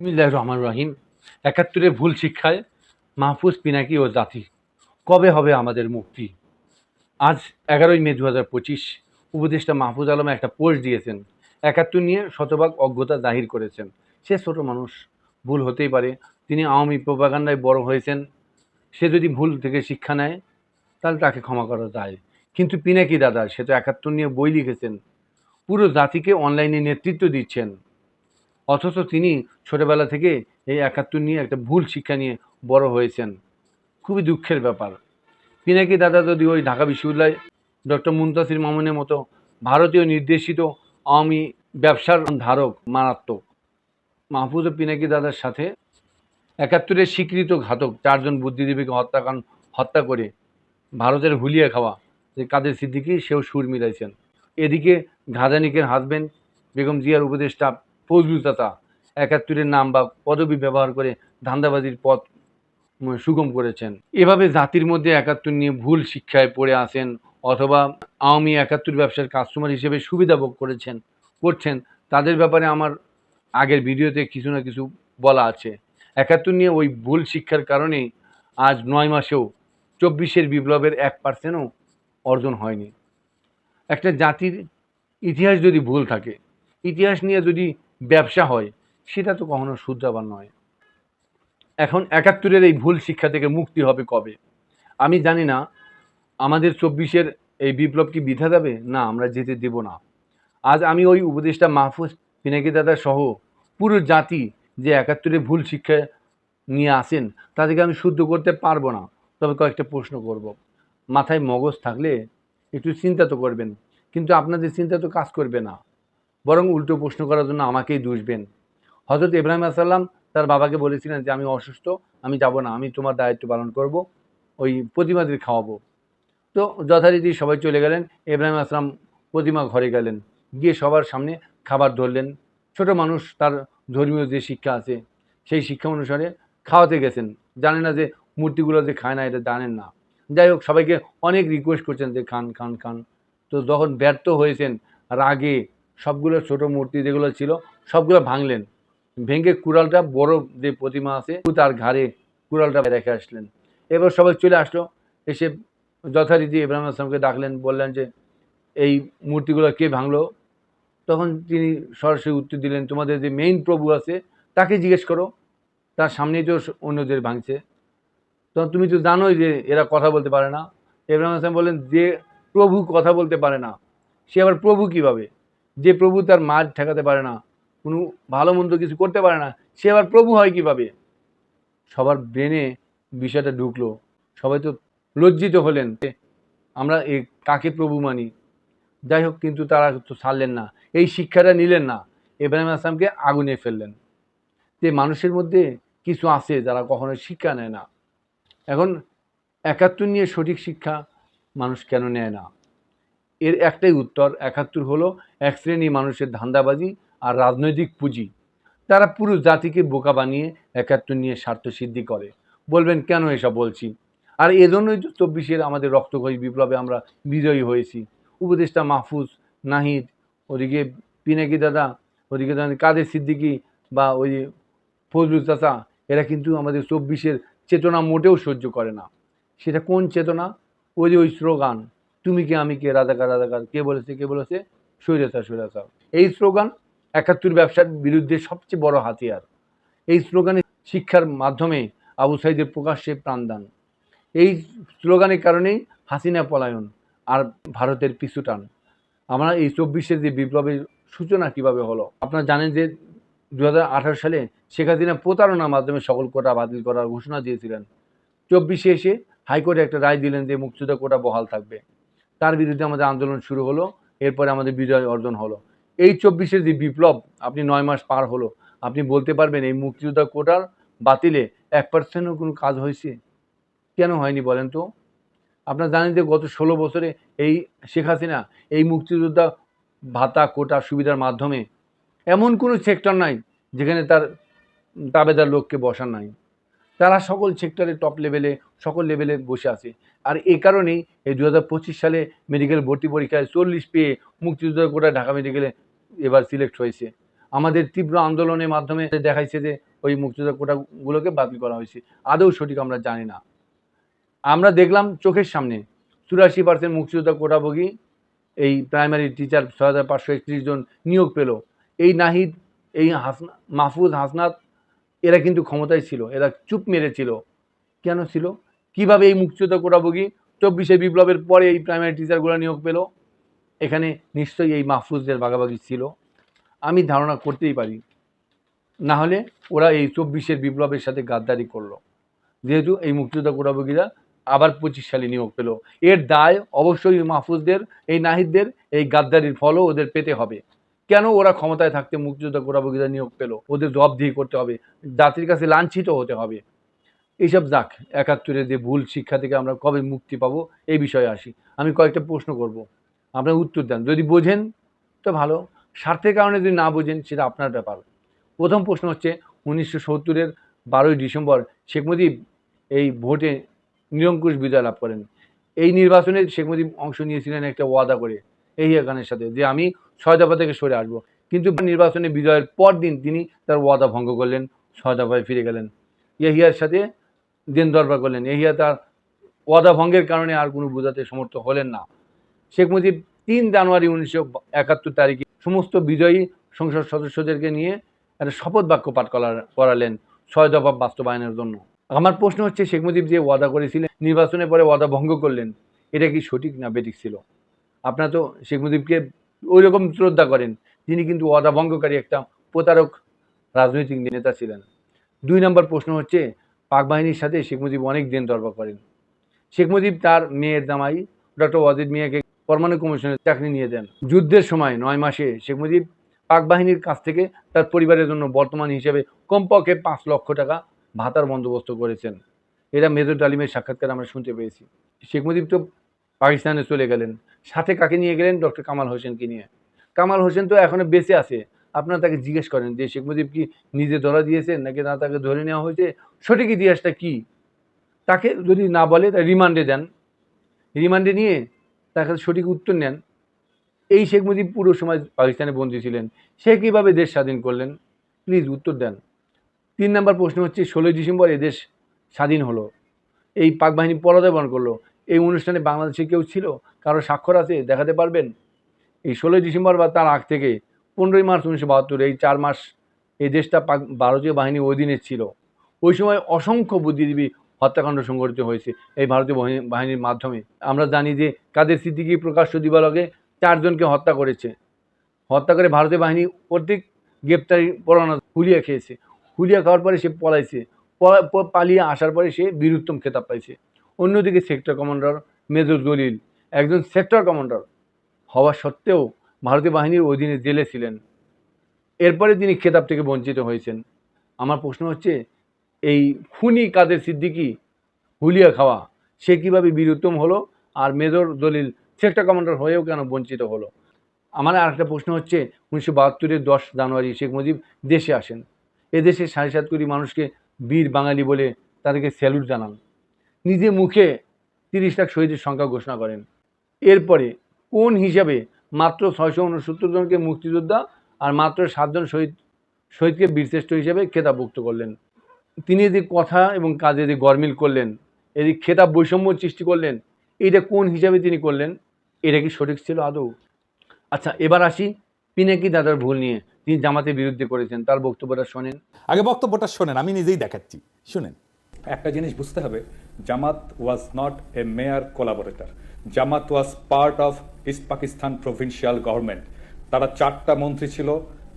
বিসমিল্লাহ রহমান রহিম। একাত্তরে ভুল শিক্ষায় মাহফুজ পিনাকি ও জাতি। কবে হবে আমাদের মুক্তি? আজ এগারোই মে দু হাজার পঁচিশ উপদেষ্টা মাহফুজ আলম একটা পোস্ট দিয়েছেন। একাত্তর নিয়ে শতভাগ অজ্ঞতা জাহির করেছেন। সে ছোট মানুষ, ভুল হতেই পারে। তিনি আওয়ামী প্রপাগান্ডায় বড় হয়েছেন। সে যদি ভুল থেকে শিক্ষা নেয়, তাহলে তাকে ক্ষমা করা যায়। কিন্তু পিনাকি দাদা, সে তো একাত্তর নিয়ে বই লিখেছেন। পুরো জাতিকে অনলাইনে নেতৃত্ব দিচ্ছেন। অথচ তিনি ছোটবেলা থেকে এই একাত্তর নিয়ে একটা ভুল শিক্ষা নিয়ে বড় হয়েছেন। খুবই দুঃখের ব্যাপার। পিনাকি দাদা যদি ওই ঢাকা বিশ্ববিদ্যালয় ডক্টর মুন্তাসির মামুনের মতো ভারতীয় নির্দেশিত আওয়ামী ব্যবসার ধারক মারাত্মক, মাহফুজ ও পিনাকি দাদার সাথে একাত্তরের স্বীকৃত ঘাতক চারজন বুদ্ধিজীবীকে হত্যাকাণ্ড হত্যা করে ভারতের হুলিয়া খাওয়া যে কাদের সিদ্দিকি, সেও সুর মিলাইছেন। এদিকে ঘাজানিকের হাজবেন্ড বেগম জিয়ার উপদেষ্টা ফজলুল চাচা একাত্তরের নাম বা পদবি ব্যবহার করে ধান্দাবাজির পথ সুগম করেছেন। এভাবে জাতির মধ্যে একাত্তর নিয়ে ভুল শিক্ষায় পড়ে আসেন অথবা আওয়ামী একাত্তর ব্যবসার কাস্টমার হিসেবে সুবিধা ভোগ করেছেন, করছেন, তাদের ব্যাপারে আমার আগের ভিডিওতে কিছু না কিছু বলা আছে। একাত্তর নিয়ে ওই ভুল শিক্ষার কারণেই আজ নয় মাসেও চব্বিশের বিপ্লবের এক পার্সেন্টও অর্জন হয়নি। একটা জাতির ইতিহাস যদি ভুল থাকে, ইতিহাস নিয়ে যদি ব্যবসা হয়, সেটা তো কখনো শুদ্ধাবার নয়। এখন একাত্তরের এই ভুল শিক্ষা থেকে মুক্তি হবে কবে? আমি জানি না, আমাদের চব্বিশের এই বিপ্লব কি বিধা যাবে না, আমরা যেতে দেব না। আজ আমি ওই উপদেষ্টা মাহফুজ পিনাকি দাদা সহ পুরো জাতি যে একাত্তরে ভুল শিক্ষা নিয়ে আসেন, তাদেরকে আমি শুদ্ধ করতে পারব না। তবে কয়েকটা প্রশ্ন করব। মাথায় মগজ থাকলে একটু চিন্তা তো করবেন, কিন্তু আপনাদের চিন্তা তো কাজ করবে না। বরং উল্টো প্রশ্ন করার জন্য আমাকেই দুষবেন হজরত ইব্রাহিম আসাল্লাম তার বাবাকে বলেছিলেন যে, আমি অসুস্থ, আমি যাব না, আমি তোমার দায়িত্ব পালন করব, ওই প্রতিমাদের খাওয়াবো। তো যথারীতি সবাই চলে গেলেন, ইব্রাহিম আসলাম প্রতিমা ঘরে গেলেন। গিয়ে সবার সামনে খাবার ধরলেন। ছোট মানুষ তার ধর্মীয় যে শিক্ষা আছে, সেই শিক্ষা অনুসারে খাওয়াতে গেছেন। জানে না যে মূর্তিগুলো যে খায় না, এটা জানেন না। যাই হোক, সবাইকে অনেক রিকোয়েস্ট করছেন যে, খান খান খান। তো যখন ব্যর্থ হয়েছেন, রাগে সবগুলো ছোট মূর্তি যেগুলো ছিল, সবগুলো ভাঙলেন। ভেঙে কুড়ালটা বড় যে প্রতিমা আছে তার ঘাড়ে কুড়ালটা রেখে আসলেন। এবার সবাই চলে আসলো, এসে যথারীতি ইব্রাহিম আসলামকে ডাকলেন, বললেন যে, এই মূর্তিগুলো কে ভাঙলো? তখন তিনি সরাসরি উত্তর দিলেন, তোমাদের যে মেইন প্রভু আছে, তাকে জিজ্ঞেস করো। তার সামনেই তো অন্যদের ভাঙছে। তখন তুমি তো জানোই যে এরা কথা বলতে পারে না। ইব্রাহিম আসলাম বললেন, যে প্রভু কথা বলতে পারে না, সে আবার প্রভু কীভাবে? যে প্রভু তার মার ঠেকাতে পারে না, কোনো ভালো মন্দ কিছু করতে পারে না, সে আবার প্রভু হয় কীভাবে? সবার ব্রেনে বিষয়টা ঢুকলো। সবাই তো লজ্জিত হলেন আমরা এ কাকে প্রভু মানি। যাই হোক, কিন্তু তারা তো ছাড়লেন না, এই শিক্ষাটা নিলেন না। ইব্রাহিম আসলামকে আগুনে ফেললেন। যে মানুষের মধ্যে কিছু আছে যারা কখনো শিক্ষা নেয় না। এখন একাত্তর নিয়ে সঠিক শিক্ষা মানুষ কেন নেয় না? এর একটাই উত্তর, একাত্তর হলো এক শ্রেণি মানুষের ধান্দাবাজি আর রাজনৈতিক পুঁজি। তারা পুরো জাতিকে বোকা বানিয়ে একাত্তর নিয়ে স্বার্থ সিদ্ধি করে। বলবেন, কেন এসব বলছি? আর এজন্যই তো চব্বিশের আমাদের রক্তক্ষয়ী বিপ্লবে আমরা বিজয়ী হয়েছি। উপদেষ্টা মাহফুজ নাহিদ, ওদিকে পিনাকি দাদা, ওদিকে কাদের সিদ্দিকি বা ওই ফজলুল চাচা, এরা কিন্তু আমাদের চব্বিশের চেতনা মোটেও সহ্য করে না। সেটা কোন চেতনা? ওই যে ওই স্লোগান তুমি কে, আমি কে, রাজাকার রাজাকার, কে বলেছে কে বলেছে? স্বৈরাচার স্বৈরাচার। এই স্লোগান একাত্তর ব্যবসার বিরুদ্ধে সবচেয়ে বড় হাতিয়ার। এই স্লোগানে শিক্ষার মাধ্যমে আবু সাইদের প্রকাশ্যে প্রাণদান। এই স্লোগানের কারণেই হাসিনা পলায়ন আর ভারতের পিছুটান আমরা এই চব্বিশের যে বিপ্লবের সূচনা কীভাবে হলো? আপনারা জানেন যে দু হাজার আঠারো সালে শেখ হাসিনা প্রতারণার মাধ্যমে সকল কোটা বাতিল করার ঘোষণা দিয়েছিলেন। চব্বিশে এসে হাইকোর্টে একটা রায় দিলেন যে মুক্তিযোদ্ধা কোটা বহাল থাকবে। তার বিরুদ্ধে আমাদের আন্দোলন শুরু হলো, এরপরে আমাদের বিজয় অর্জন হলো। এই চব্বিশের যে বিপ্লব, আপনি নয় মাস পার হলো। আপনি বলতে পারবেন এই মুক্তিযোদ্ধা কোটার বাতিলে এক পার্সেন্টও কোনো কাজ হয়েছে? কেন হয়নি বলেন তো? আপনারা জানেন যে গত ষোলো বছরে এই শেখ হাসিনা এই মুক্তিযোদ্ধা ভাতা, কোটা সুবিধার মাধ্যমে এমন কোনো সেক্টর নাই যেখানে তার তাবেদার লোককে বসার নাই। তারা সকল সেক্টরে টপ লেভেলে সকল লেভেলে বসে আছে। আর এই কারণেই এই দু হাজার পঁচিশ সালে মেডিকেল ভর্তি পরীক্ষায় চল্লিশ পেয়ে মুক্তিযোদ্ধা কোটা ঢাকা মেডিকেলে এবার সিলেক্ট হয়েছে। আমাদের তীব্র আন্দোলনের মাধ্যমে দেখাইছে যে ওই মুক্তিযোদ্ধা কোটাগুলোকে বাতিল করা হয়েছে। আদৌ সঠিক আমরা জানি না। আমরা দেখলাম চোখের সামনে চুরাশি পার্সেন্ট মুক্তিযোদ্ধা কোটাভোগী, এই প্রাইমারি টিচার ছয় হাজার পাঁচশো একত্রিশ জন নিয়োগ পেল। এই নাহিদ, এই হাসনা, মাহফুজ হাসনাত এরা কিন্তু ক্ষমতায় ছিল, এরা চুপ মেরেছিল। কেন ছিল? কীভাবে এই মুক্তিযোদ্ধা কোটাভোগী চব্বিশে বিপ্লবের পরে এই প্রাইমারি টিচারগুলো নিয়োগ পেল? এখানে নিশ্চয়ই এই মাহফুজদের ভাগাভাগি ছিল। আমি ধারণা করতেই পারি। না হলে ওরা এই চব্বিশের বিপ্লবের সাথে গাদ্দারি করল। যেহেতু এই মুক্তিযোদ্ধা কোটাভোগীরা আবার পঁচিশ সালে নিয়োগ পেল। এর দায় অবশ্যই মাহফুজদের, এই নাহিদদের, এই গাদ্দারির ফলও ওদের পেতে হবে। কেন ওরা ক্ষমতায় থাকতে মুক্তিযোদ্ধা কোটাভোগীরা নিয়োগ পেল? ওদের জবাবদিহি করতে হবে। জাতির কাছে লাঞ্ছিত হতে হবে। এইসব যাক, একাত্তরের যে ভুল শিক্ষা থেকে আমরা কবে মুক্তি পাবো, এই বিষয়ে আসি। আমি কয়েকটা প্রশ্ন করব। আপনার উত্তর দেন। যদি বোঝেন, তো ভালো। স্বার্থের কারণে যদি না বোঝেন, সেটা আপনার ব্যাপার। প্রথম প্রশ্ন হচ্ছে, উনিশশো সত্তরের বারোই ডিসেম্বর শেখ মুজিব এই ভোটে নিরঙ্কুশ বিজয় লাভ করেন। এই নির্বাচনে শেখ মুজিব অংশ নিয়েছিলেন একটা ওয়াদা করে, এই খানের সাথে, যে আমি দফা থেকে সরে আসব। কিন্তু নির্বাচনে বিজয়ের পর দিন তিনি তার ওয়াদা ভঙ্গ করলেন দফায় ফিরে গেলেন। ইয়াহিয়ার সাথে দিন দরবার করলেন। এহিয়া তার ওয়াদা ভঙ্গের কারণে আর কোনো বোঝাতে সমর্থ হলেন না। শেখ মুজিব তিন জানুয়ারি উনিশশো একাত্তর তারিখে সমস্ত বিজয়ী সংসদ সদস্যদেরকে নিয়ে একটা শপথ বাক্য পাঠ করার, করালেন ছয় দফা বাস্তবায়নের জন্য। আমার প্রশ্ন হচ্ছে, শেখ মুজিব যে ওয়াদা করেছিলেন, নির্বাচনের পরে ওয়াদা ভঙ্গ করলেন, এটা কি সঠিক না বেঠিক ছিল? আপনার তো শেখ মুজিবকে ওই রকম শ্রদ্ধা করেন তিনি কিন্তু ওয়াদা ভঙ্গকারী একটা প্রতারক রাজনৈতিক নেতা ছিলেন। দুই নম্বর প্রশ্ন হচ্ছে, পাক বাহিনীর সাথে শেখ মুজিব অনেক দিন দরবার করেন। শেখ মুজিব তার মেয়ের জামাই, ডক্টর ওয়াজিদ মিয়াকে পরমাণু কমিশনের চাকরি নিয়ে দেন। যুদ্ধের সময় নয় মাসে শেখ মুজিব পাক বাহিনীর কাছ থেকে তার পরিবারের জন্য বর্তমান হিসেবে কমপক্ষে পাঁচ লক্ষ টাকা ভাতার বন্দোবস্ত করেছেন। এরা মেজর ডালিমের সাক্ষাৎকার আমরা শুনতে পেয়েছি। শেখ মুজিব তো পাকিস্তানে চলে গেলেন। সাথে কাকে নিয়ে গেলেন? ডক্টর কামাল হোসেনকে নিয়ে। কামাল হোসেন তো এখনও বেঁচে আছে। আপনারা তাকে জিজ্ঞেস করেন যে, শেখ মুজিব কি নিজে ধরা দিয়েছেন নাকি না তাকে ধরে নেওয়া হয়েছে? সঠিক ইতিহাসটা কি? তাকে যদি না বলে তা রিমান্ডে দেন। রিমান্ডে নিয়ে তার কাছে সঠিক উত্তর নেন। এই শেখ মুজিব পুরো সময় পাকিস্তানে বন্দী ছিলেন। সে কীভাবে দেশ স্বাধীন করলেন? প্লিজ উত্তর দেন। তিন নম্বর প্রশ্ন হচ্ছে, ষোলোই ডিসেম্বর এদেশ স্বাধীন হলো। এই পাক বাহিনী পরাজয় করল। এই অনুষ্ঠানে বাংলাদেশে কেউ ছিল? কারও স্বাক্ষর আছে? দেখাতে পারবেন? এই ষোলোই ডিসেম্বর বা তার আগ থেকে পনেরোই মার্চ উনিশশো বাহাত্তর, এই চার মাস এই দেশটা পাক ভারতীয় বাহিনীর অধীনে ছিল। ওই সময় অসংখ্য বুদ্ধিজীবী হত্যাকাণ্ড সংঘটিত হয়েছে এই ভারতীয় বাহিনী- বাহিনীর মাধ্যমে। আমরা জানি যে কাদের সিদ্দিকি প্রকাশ্য দিবালকে চারজনকে হত্যা করেছে। হত্যা করে ভারতীয় বাহিনী কর্তৃক গ্রেপ্তারি পরোয়ানা হুলিয়া খেয়েছে। হুলিয়া খাওয়ার পরে সে পলাইছে। পালিয়ে আসার পরে সে বীরুত্তম খেতাব পাইছে। অন্যদিকে সেক্টর কমান্ডার মেজর দলিল একজন সেক্টর কমান্ডার হওয়া সত্ত্বেও ভারতীয় বাহিনীর অধীনে জেলে ছিলেন। এরপরে তিনি খেতাব থেকে বঞ্চিত হয়েছেন। আমার প্রশ্ন হচ্ছে, এই খুনি কাদের সিদ্দিকি হুলিয়া খাওয়া সে কীভাবে বীরুত্তম হলো আর মেজর দলিল সেক্টর কমান্ডার হয়েও কেন বঞ্চিত হলো? আমার আরেকটা প্রশ্ন হচ্ছে, উনিশশো বাহাত্তরের দশ জানুয়ারি শেখ মুজিব দেশে আসেন। এদেশে সাড়ে সাত কোটি মানুষকে বীর বাঙালি বলে তাদেরকে স্যালুট জানান। নিজে মুখে তিরিশ লাখ শহীদের সংখ্যা ঘোষণা করেন। এরপরে কোন হিসাবে মাত্র ছয়শো উনসত্তর জনকে মুক্তিযোদ্ধা আর মাত্র সাতজন শহীদ শহীদকে বীরশ্রেষ্ঠ হিসেবে খেতাবভুক্ত করলেন। তিনি যে কথা এবং কাজে যে গরমিল করলেন এদিক খেতাব বৈষম্য সৃষ্টি করলেন এইটা কোন হিসাবে তিনি করলেন এটা কি সঠিক ছিল আদৌ? আচ্ছা এবার আসি পিনাকি দাদার ভুল নিয়ে। তিনি জামাতের বিরুদ্ধে করেছেন তার বক্তব্যটা শোনেন। আগে বক্তব্যটা শোনেন আমি নিজেই দেখাচ্ছি শুনেন। একটা জিনিস বুঝতে হবে Jamaat was not a mere collaborator Jamaat was part of east Pakistan provincial government তারা চারটা মন্ত্রী ছিল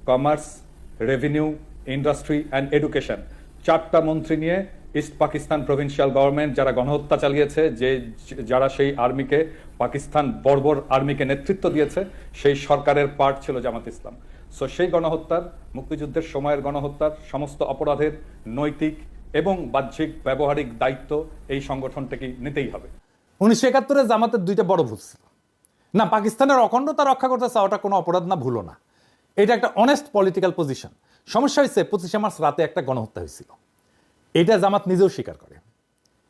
commerce revenue industry and education চারটা মন্ত্রী নিয়ে ইস্ট পাকিস্তান প্রভিন্সিয়াল গভর্নমেন্ট যারা গণহত্যা চালিয়েছে, যে যারা সেই আর্মিকে পাকিস্তান বর্বর আর্মিকে নেতৃত্ব দিয়েছে, সেই সরকারের পার্ট ছিল জামাত ইসলাম। সো সেই গণহত্যার, মুক্তিযুদ্ধের সময়ের গণহত্যার সমস্ত অপরাধের নৈতিক এবং বাহ্যিক ব্যবহারিক দায়িত্ব এই সংগঠনটাকে নিতেই হবে। উনিশশো একাত্তরে জামাতের দুইটা বড় ভুল ছিল। না, পাকিস্তানের অখণ্ডতা রক্ষা করতে চাওয়াটা কোনো অপরাধ না ভুলো না। এটা একটা অনেস্ট পলিটিক্যাল পজিশন সমস্যা হয়েছে, পঁচিশে মার্চ রাতে একটা গণহত্যা হয়েছিল। এটা জামাত নিজেও স্বীকার করে।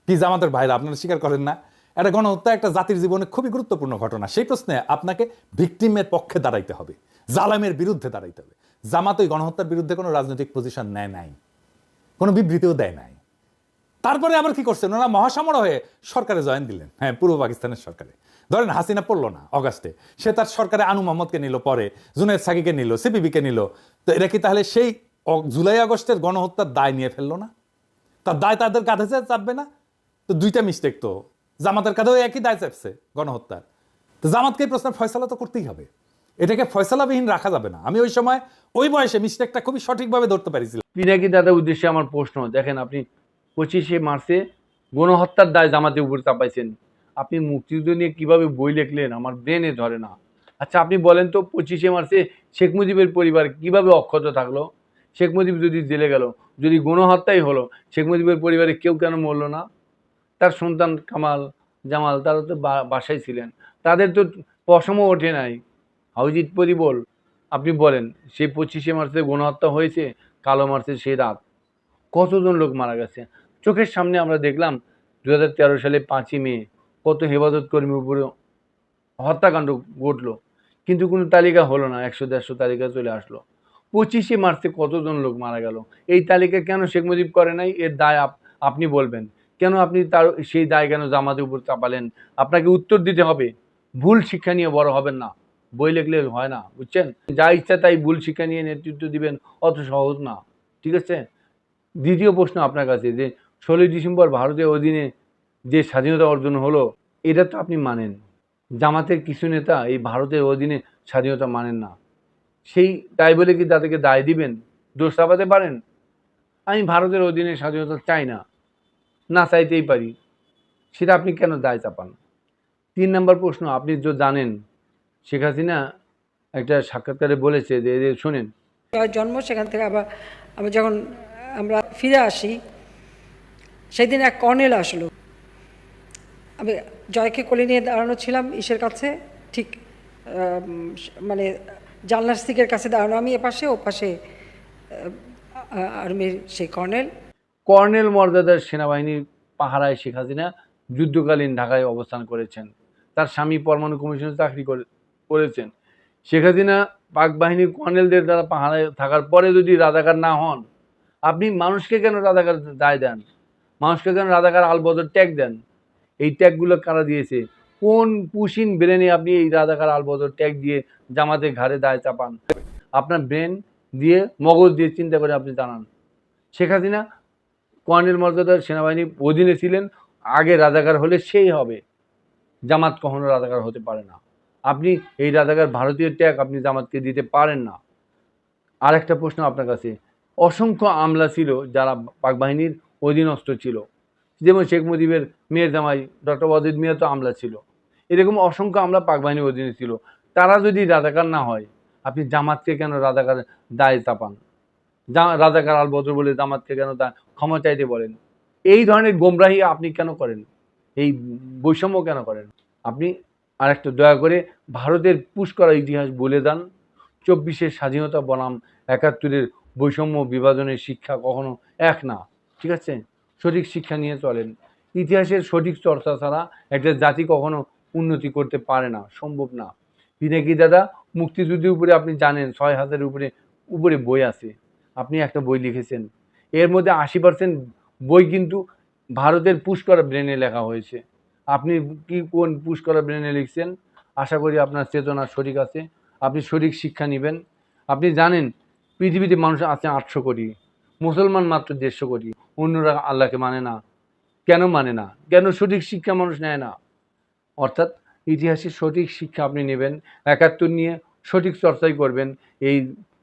কি জামাতের ভাইরা আপনারা স্বীকার করেন না? একটা গণহত্যা একটা জাতির জীবনে খুবই গুরুত্বপূর্ণ ঘটনা। সেই প্রশ্নে আপনাকে ভিকটিমের পক্ষে দাঁড়াইতে হবে, জালামের বিরুদ্ধে দাঁড়াইতে হবে। জামাত ওই গণহত্যার বিরুদ্ধে কোনো রাজনৈতিক পজিশন নেয় নাই। কোনো বিবৃতিও দেয় নাই। তারপরে আবার কি করছেন? ওনারা মহাসামর হয়ে সরকারে জয়েন দিলেন। হ্যাঁ পূর্ব পাকিস্তানের সরকারে। ধরেন, হাসিনা পড়ল না অগাস্টে। সে তার সরকারে আনু মোহাম্মদকে নিল পরে জুনায়দ সাকিকে নিল, সিপিবিকে নিল। তো এরা কি তাহলে সেই জুলাই আগস্টের গণহত্যার দায় নিয়ে ফেলল না? তার দায় তাদের কাঁধে চাপবে না? তো দুইটা মিস্টেক তো। জামাতের কাঁধেও একই দায় চাপছে গণহত্যার। তো জামাতকে এই প্রশ্নের ফয়সালা তো করতেই হবে। এটাকে ফয়সালাবিহীন রাখা যাবে না। আমি ওই সময় ওই বয়সে মিস্টেকটা খুবই সঠিকভাবে ধরতে পারিছিলাম। পিনাকি দাদার উদ্দেশ্যে আমার প্রশ্ন, দেখেন আপনি পঁচিশে মার্চে গণহত্যার দায় জামাতের উপর চাপাইছেন। আপনি মুক্তিযুদ্ধ নিয়ে কীভাবে বই লিখলেন? আমার ব্রেনে ধরে না। আচ্ছা আপনি বলেন তো পঁচিশে মার্চে শেখ মুজিবের পরিবার কীভাবে অক্ষত থাকল? শেখ মুজিব যদি জেলে গেল, যদি গণহত্যাই হলো, শেখ মুজিবের পরিবারে কেউ কেন মরলো না? তার সন্তান কামাল, জামাল, তারা তো বাসায় ছিলেন। তাদের তো পশমও ওঠে নাই। হাউজিত পরিবল আপনি বলেন, সেই পঁচিশে মার্চে গণহত্যা হয়েছে, কালো মার্চের সেই রাত। কতজন লোক মারা গেছে? চোখের সামনে আমরা দেখলাম দু হাজার তেরো সালে পাঁচই মে, কত হেফাজত কর্মীর উপরে হত্যাকাণ্ড ঘটলো। কিন্তু কোনো তালিকা হলো না, একশো দেড়শো তালিকা চলে আসলো। পঁচিশে মার্চে কতজন লোক মারা গেল? এই তালিকা কেন শেখ মুজিব করে নাই? এর দায় আপ- আপনি বলবেন। কেন আপনি তার, সেই দায় কেন জামাতের উপর চাপালেন? আপনাকে উত্তর দিতে হবে। ভুল শিক্ষা নিয়ে বড় হবেন না। বই লিখলে হয় না, বুঝছেন? যা ইচ্ছা তাই ভুল শিক্ষা নিয়ে নেতৃত্ব দিবেন, অত সহজ না, ঠিক আছে? দ্বিতীয় প্রশ্ন আপনার কাছে, যে ষোলোই ডিসেম্বর ভারতের অধীনে যে স্বাধীনতা অর্জন হলো, এটা তো আপনি মানেন। জামাতের কিছু নেতা এই ভারতের অধীনে স্বাধীনতা মানেন না। সেই তাই বলে কি তাদেরকে দায় দিবেন? দোষ চাপাতে পারেন? আমি ভারতের অধীনে স্বাধীনতা চাই না না চাইতেই পারি, সেটা আপনি কেন দায় চাপান? তিন নম্বর প্রশ্ন, আপনি তো জানেন শেখ হাসিনা একটা সাক্ষাৎকারে বলেছে যে শোনেন। জন্ম সেখান থেকে আবার আমরা যখন আমরা ফিরে আসি সেদিন এক কর্নেল আসলো। আমি জয়কে কোলে নিয়ে দাঁড়ানো ছিলাম ইসের কাছে ঠিক মানে জানলার সিকের কাছে দাঁড়ানো। আমি এপাশে ও পাশে আর্মির সেই কর্নেল। কর্নেল মর্যাদার সেনাবাহিনীর পাহারায় শেখ হাসিনা যুদ্ধকালীন ঢাকায় অবস্থান করেছেন। তার স্বামী পরমাণু কমিশনে চাকরি করে করেছেন। শেখ হাসিনা পাক বাহিনীর কর্নেলদের দ্বারা পাহারায় থাকার পরে যদি রাজাকার না হন, আপনি মানুষকে কেন রাজাকার দায় দেন? মানুষকে কেন রাজাকার আলবদর ট্যাগ দেন? এই ট্যাগগুলো কারা দিয়েছে? কোন পুশিন ব্রেনে আপনি এই রাজাকার আলবদর ট্যাগ দিয়ে জামাতে ঘাড়ে দায় চাপান? আপনার ব্রেন দিয়ে, মগজ দিয়ে চিন্তা করে আপনি জানান শেখ হাসিনা কর্নেল মর্যাদার সেনাবাহিনী অধীনে ছিলেন, আগে রাজাকার হলে সেই হবে। জামাত কখনো রাজাকার হতে পারে না। আপনি এই রাজাকার ভারতীয় ট্যাগ আপনি জামাতকে দিতে পারেন না। আর একটা প্রশ্ন আপনার কাছে, অসংখ্য আমলা ছিল যারা পাক বাহিনীর অধীনস্থ ছিল। যেমন শেখ মুজিবের মেয়ের জামাই, ডক্টর ওয়াজিদ মিয়া তো আমলা ছিল। এরকম অসংখ্য আমলা পাক বাহিনীর অধীনে ছিল। তারা যদি রাজাকার না হয়, আপনি জামাতকে কেন রাজাকার দায় চাপান? জা- রাজাকার আল বদর বলে জামাতকে কেন তা ক্ষমা চাইতে বলেন? এই ধরনের গোমরাহি আপনি কেন করেন? এই বৈষম্য কেন করেন? আপনি আরেকটা দয়া করে ভারতের পুশ করা ইতিহাস বলে দেন। চব্বিশের স্বাধীনতা বনাম একাত্তরের বৈষম্য বিভাজনের শিক্ষা কখনো এক না, ঠিক আছে? সঠিক শিক্ষা নিয়ে চলেন। ইতিহাসের সঠিক চর্চা ছাড়া একটা জাতি কখনো উন্নতি করতে পারে না, সম্ভব না। পিনাকি দাদা, মুক্তিযুদ্ধের উপরে আপনি জানেন, ছয় হাজারের উপরে উপরে বই আছে। আপনি একটা বই লিখেছেন। এর মধ্যে আশি পার্সেন্ট বই কিন্তু ভারতের পুষ্কর ব্রেনে লেখা হয়েছে। আপনি কি কোন পুষ্কর ব্রেনে লিখছেন? আশা করি আপনার চেতনা সঠিক আছে। আপনি সঠিক শিক্ষা নেবেন। আপনি জানেন, পৃথিবীতে মানুষ আছে আটশো কোটি, মুসলমান মাত্র দেড়শো কোটি। অন্যরা আল্লাহকে মানে না। কেন মানে না? কেন সঠিক শিক্ষা মানুষ নেয় না? অর্থাৎ ইতিহাসের সঠিক শিক্ষা আপনি নেবেন, একাত্তর নিয়ে সঠিক চর্চাই করবেন। এই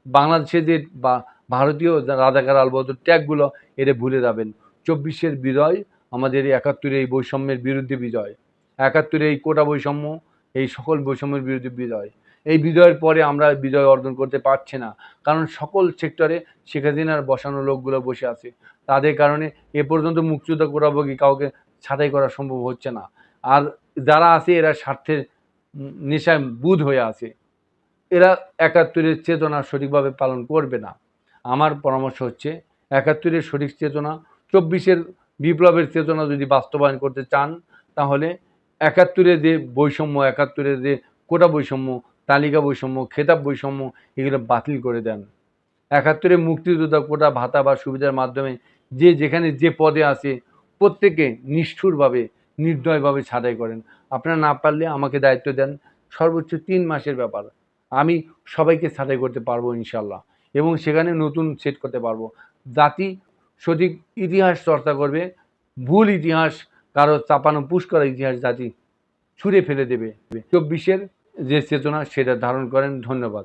বাংলাদেশে যে বা ভারতীয় রাজাকার আলবদর ট্যাগগুলো এটা ভুলে যাবেন। চব্বিশের বিজয় আমাদের এই একাত্তরের এই বৈষম্যের বিরুদ্ধে বিজয়। একাত্তরে এই কোটা বৈষম্য, এই সকল বৈষম্যের বিরুদ্ধে বিজয়। এই বিজয়ের পরে আমরা বিজয় অর্জন করতে পারছি না। কারণ সকল সেক্টরে শেখ হাসিনার বসানো লোকগুলো বসে আছে। তাদের কারণে এ পর্যন্ত মুক্তিযুদ্ধ করাবো কি কাউকে ছাঁটাই করা সম্ভব হচ্ছে না। আর যারা আছে, এরা স্বার্থের নেশায় বুধ হয়ে আছে। এরা একাত্তরের চেতনা সঠিকভাবে পালন করবে না। আমার পরামর্শ হচ্ছে, একাত্তরের সঠিক চেতনা, চব্বিশের বিপ্লবের চেতনা যদি বাস্তবায়ন করতে চান, তাহলে একাত্তরে যে বৈষম্য একাত্তরে যে কোটা বৈষম্য, তালিকা বৈষম্য, খেতাব বৈষম্য, এগুলো বাতিল করে দেন। একাত্তরে মুক্তিযোদ্ধা কোটা, ভাতা বা সুবিধার মাধ্যমে যে যেখানে যে পদে আছে, প্রত্যেকে নিষ্ঠুরভাবে, নির্দয়ভাবে ছাঁটাই করেন। আপনারা না পারলে আমাকে দায়িত্ব দেন, সর্বোচ্চ তিন মাসের ব্যাপার। আমি সবাইকে ছাঁটাই করতে পারব ইনশাল্লাহ এবং সেখানে নতুন সেট করতে পারব। জাতি সঠিক ইতিহাস চর্চা করবে, ভুল ইতিহাস, কারও চাপানো পুশ করা ইতিহাস জাতি ছুঁড়ে ফেলে দেবে। চব্বিশের যে চেতনা, সেটা ধারণ করেন। ধন্যবাদ।